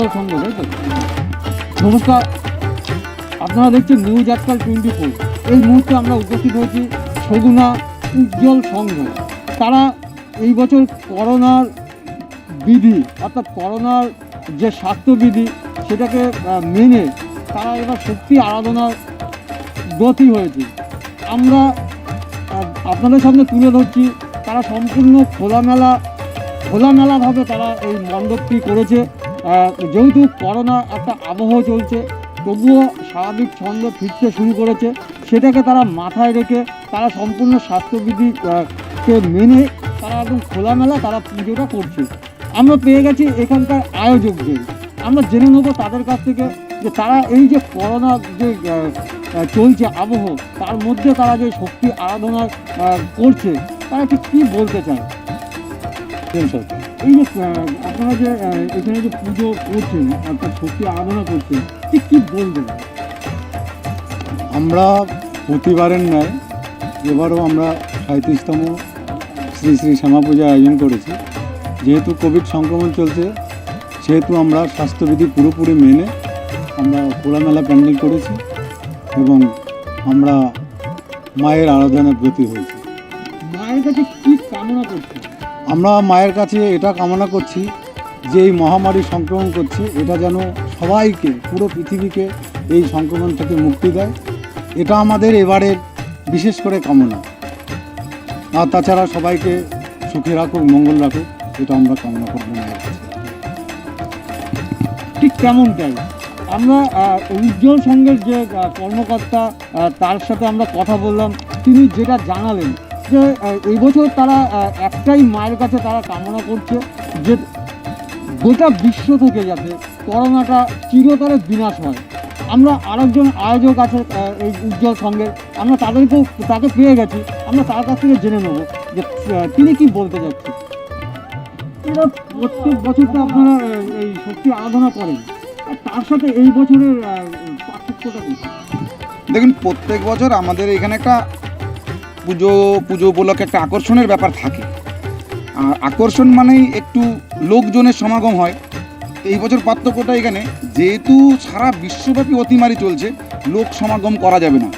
উজ্জ্বল সঙ্গ তাই তো? নমস্কার। আপনারা দেখছেন নিউজ আজকাল টোয়েন্টি ফোর এই মুহূর্তে আমরা উপস্থিত হয়েছি সগুনা উজ্জ্বল সংঘ। তারা এই বছর করোনার বিধি, অর্থাৎ করোনার যে স্বাস্থ্যবিধি, সেটাকে মেনে তারা এবার শক্তি আরাধনার গতি হয়েছে। আমরা আপনাদের সামনে তুলে ধরছি, তারা সম্পূর্ণ খোলামেলা, খোলামেলাভাবে তারা এই মণ্ডপটি করেছে। যেহেতু করোনা একটা আবহ চলছে তবুও স্বাভাবিক ছন্দ ফিরতে শুরু করেছে। সেটাকে তারা মাথায় রেখে তারা সম্পূর্ণ স্বাস্থ্যবিধি আহ, কে মেনে তারা একদম খোলামেলা তারা পুজোটা করছে। আমরা পেয়ে গেছি এখানকার আয়োজকদের আমরা জেনে নেব তাদের কাছ থেকে যে তারা এই যে করোনা যে চলছে আবহ তার মধ্যে তারা যে শক্তি আরাধনা করছে তারা ঠিক কী বলতে চায়? এই যে আপনারা যে এখানে যে পুজো করছেন, অর্থাৎ শক্তি আরাধনা করছেন, ঠিক কী বলবেন? আমরা প্রতিবারের ন্যায় এবারও আমরা সাঁত্রিশতম শ্রী শ্রী শ্যামা পূজা আয়োজন করেছি। যেহেতু কোভিড সংক্রমণ চলছে, সেহেতু আমরা স্বাস্থ্যবিধি পুরোপুরি মেনে আমরা খোলামেলা প্যান্ডেল করেছি এবং আমরা মায়ের আরাধনায় ব্রতী হয়েছি। কাছে কী কামনা করছেন আমরা মায়ের কাছে এটা কামনা করছি যে এই মহামারী সংক্রমণ করছে এটা যেন সবাইকে পুরো পৃথিবীকে এই সংক্রমণ থেকে মুক্তি দেয়। এটা আমাদের এবারের বিশেষ করে কামনা। আর তাছাড়া সবাইকে সুখে রাখুক মঙ্গল রাখুক এটা আমরা কামনা করব মায়ের কাছে। ঠিক কেমনটাই আমরা উজ্জ্বল সঙ্গের যে কর্মকর্তা তার সাথে আমরা কথা বললাম। তিনি যেটা জানালেন এই বছর তারা একটাই মায়ের কাছে তারা কামনা করছে যে গোটা বিশ্ব থেকে যাতে করোনাটা চিরতরে বিনাশ হয়। আমরা আরেকজন আয়োজক আছে এই উজ্জ্বল সঙ্গের আমরা তাদেরকেও, তাকে পেয়ে গেছি। আমরা তার কাছ থেকে জেনে নেব যে তিনি কি বলতে চাচ্ছেন। প্রত্যেক বছর তো আপনারা এই শক্তি আরাধনা করেন। তার সাথে এই বছরের পার্থক্যটা দেখুন, প্রত্যেক বছর আমাদের এখানে একটা পুজো পুজো উপলক্ষে একটা আকর্ষণের ব্যাপার থাকে। আর আকর্ষণ মানেই একটু লোকজনের সমাগম হয়। এই বছর পার্থক্যটা এখানে, যেহেতু সারা বিশ্বব্যাপী অতিমারি চলছে, লোক সমাগম করা যাবে না।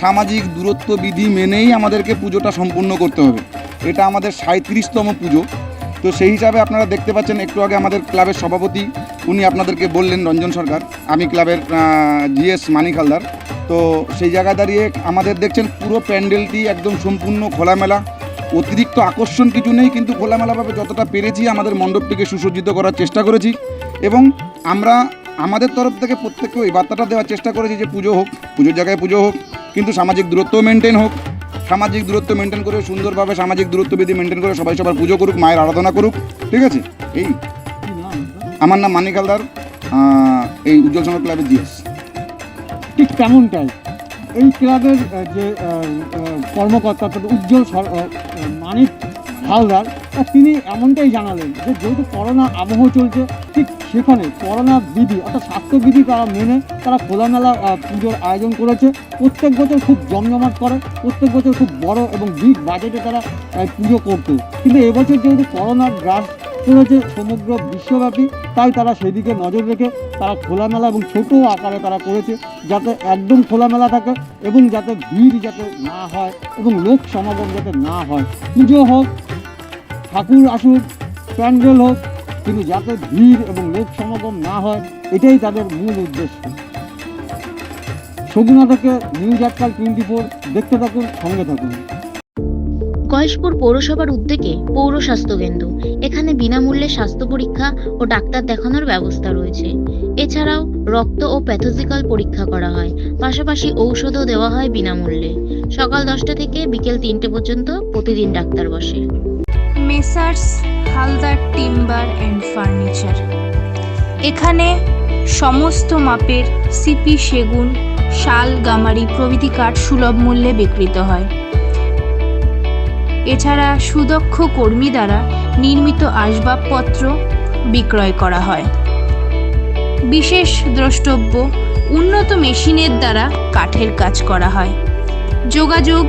সামাজিক দূরত্ব বিধি মেনেই আমাদেরকে পুজোটা সম্পূর্ণ করতে হবে। এটা আমাদের সাঁত্রিশতম পুজো। তো সেই হিসাবে আপনারা দেখতে পাচ্ছেন, একটু আগে আমাদের ক্লাবের সভাপতি, উনি আপনাদেরকে বললেন, রঞ্জন সরকার। আমি ক্লাবের জিএস মানিক হালদার। তো সেই জায়গায় দাঁড়িয়ে আমাদের দেখছেন পুরো প্যান্ডেলটি একদম সম্পূর্ণ খোলামেলা। অতিরিক্ত আকর্ষণ কিছু নেই, কিন্তু খোলামেলাভাবে যতটা পেরেছি আমাদের মণ্ডপটিকে সুসজ্জিত করার চেষ্টা করেছি। এবং আমরা আমাদের তরফ থেকে প্রত্যেককে ওই বার্তাটা দেওয়ার চেষ্টা করেছি যে পুজো হোক, পুজোর জায়গায় পুজো হোক, কিন্তু সামাজিক দূরত্ব মেনটেন হোক। সামাজিক দূরত্ব মেনটেন করে, সুন্দরভাবে সামাজিক দূরত্ব বিধি মেনটেন করে সবাই সবার পুজো করুক, মায়ের আরাধনা করুক, ঠিক আছে? এই? আমার নাম মানিক হালদার এই উজ্জ্বল সংঘ ক্লাবের জিএস। ঠিক তেমনটাই। এই ক্লাবের যে কর্মকর্তা অর্থাৎ উজ্জ্বল মানিক হালদার তিনি এমনটাই জানালেন যে, যেহেতু করোনা আবহ চলছে, ঠিক সেখানে করোনা বিধি অর্থাৎ স্বাস্থ্যবিধি তারা মেনে, তারা খোলামেলা পুজোর আয়োজন করেছে। প্রত্যেক বছর খুব জমজমাট করে, প্রত্যেক বছর খুব বড় এবং বিগ বাজেটে তারা পুজো করতো। কিন্তু এবছর যেহেতু করোনার গ্রাস করেছে সমগ্র বিশ্বব্যাপী, তাই তারা সেদিকে নজর রেখে তারা খোলামেলা এবং ছোট আকারে তারা করেছে, যাতে একদম খোলামেলা থাকে এবং যাতে ভিড় যাতে না হয় এবং লোক সমাগম যাতে না হয়। পুজো হোক, ঠাকুর আসুক, প্যান্ডেল হোক, কিন্তু যাতে ভিড় এবং লোক সমাগম না হয়, এটাই তাদের মূল উদ্দেশ্য। সগুনা থেকে নিউজ আজকাল টোয়েন্টি ফোর, দেখতে থাকুন, সঙ্গে থাকুন। গয়েশপুর পৌরসভার উদ্যোগে পৌর স্বাস্থ্য কেন্দ্র এখানে বিনামূল্যে স্বাস্থ্য পরীক্ষা ও ডাক্তার দেখানোর ব্যবস্থা রয়েছে। এছাড়াও রক্ত ও প্যাথোজিক্যাল পরীক্ষা করা হয়। পাশাপাশি ঔষধও দেওয়া হয় বিনামূল্যে। সকাল দশটা থেকে বিকেল তিনটে পর্যন্ত প্রতিদিন ডাক্তার বসে। Messrs, Haldar timber and furniture. এখানে সমস্ত মাপের সিপি সেগুন, শাল, গামারি প্রভৃতি কাঠ সুলভ মূল্যে বিক্রিত হয়। এছাড়া সুদক্ষ কর্মী দ্বারা নির্মিত আসবাবপত্র বিক্রয় করা হয়। বিশেষ দ্রষ্টব্য, উন্নত মেশিনের দ্বারা কাঠের কাজ করা হয়। যোগাযোগ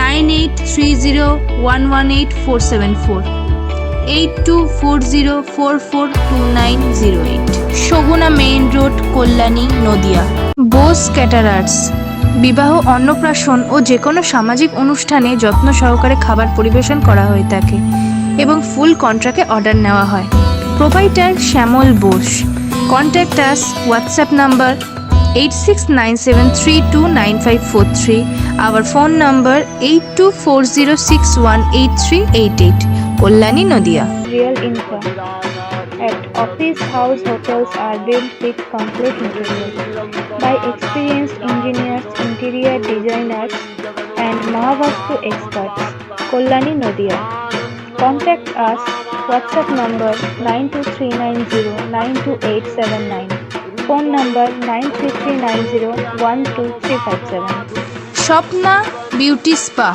nine eight three zero one one eight four seven four, eight two four zero four four two nine zero eight. Saguna main road, Kalyani, Nadia. Bose caterers বিবাহ অন্নপ্রাশন ও যে কোনো সামাজিক অনুষ্ঠানে যত্ন সহকারে খাবার পরিবেশন করা হয়ে থাকে এবং ফুল কন্ট্রাক্টে অর্ডার নেওয়া হয়। Proprietor Shyamal Bose. Contact us WhatsApp number eight six nine seven three two nine five four three. Our phone number eight two four zero six one eight three eight eight. Kalyani Nadia. Real income. At office house hotels are built with complete materials by experienced engineers, বাংলার designer and Mahavastu expert Kalyani Nadia contact us WhatsApp number nine two three nine zero nine two eight seven nine phone number nine three three nine zero one two three five seven Swapna beauty spa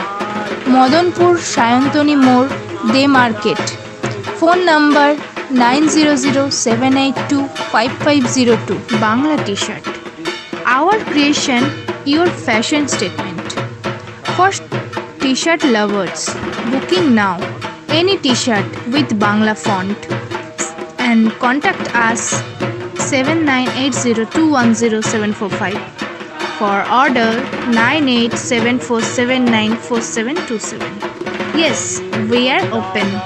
Madanpur Sayantani মোড় De market. Phone number nine zero zero seven eight two five five zero two Bangla T shirt our creation your fashion statement. For t shirt lovers, booking now any t shirt with Bangla font and contact us 7980210745 for order 9874794727. Yes, we are open.